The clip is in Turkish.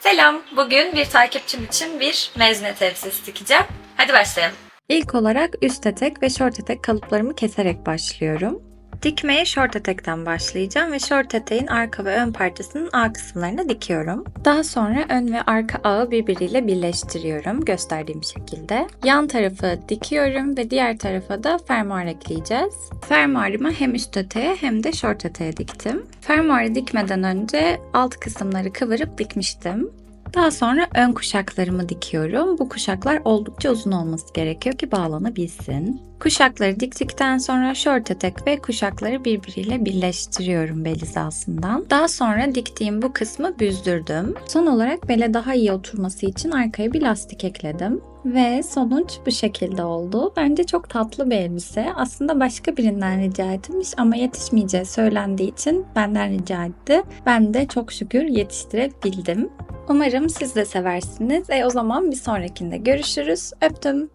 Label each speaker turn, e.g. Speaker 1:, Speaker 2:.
Speaker 1: Selam. Bugün bir takipçim için bir mezuniyet elbisesi dikeceğim. Hadi başlayalım.
Speaker 2: İlk olarak üst etek ve şort etek kalıplarımı keserek başlıyorum. Dikmeye şort etekten başlayacağım ve şort eteğin arka ve ön parçasının A kısımlarını dikiyorum. Daha sonra ön ve arka ağı birbiriyle birleştiriyorum gösterdiğim şekilde. Yan tarafı dikiyorum ve diğer tarafa da fermuar ekleyeceğiz. Fermuarımı hem üst eteğe hem de şort eteğe diktim. Fermuarı dikmeden önce alt kısımları kıvırıp dikmiştim. Daha sonra ön kuşaklarımı dikiyorum. Bu kuşaklar oldukça uzun olması gerekiyor ki bağlanabilsin. Kuşakları diktikten sonra şort etek ve kuşakları birbiriyle birleştiriyorum bel hizasından. Daha sonra diktiğim bu kısmı büzdürdüm. Son olarak bele daha iyi oturması için arkaya bir lastik ekledim. Ve sonuç bu şekilde oldu. Bence çok tatlı bir elbise. Aslında başka birinden rica edilmiş ama yetişmeyeceği söylendiği için benden rica etti. Ben de çok şükür yetiştirebildim. Umarım siz de seversiniz. E o zaman bir sonrakinde görüşürüz. Öptüm.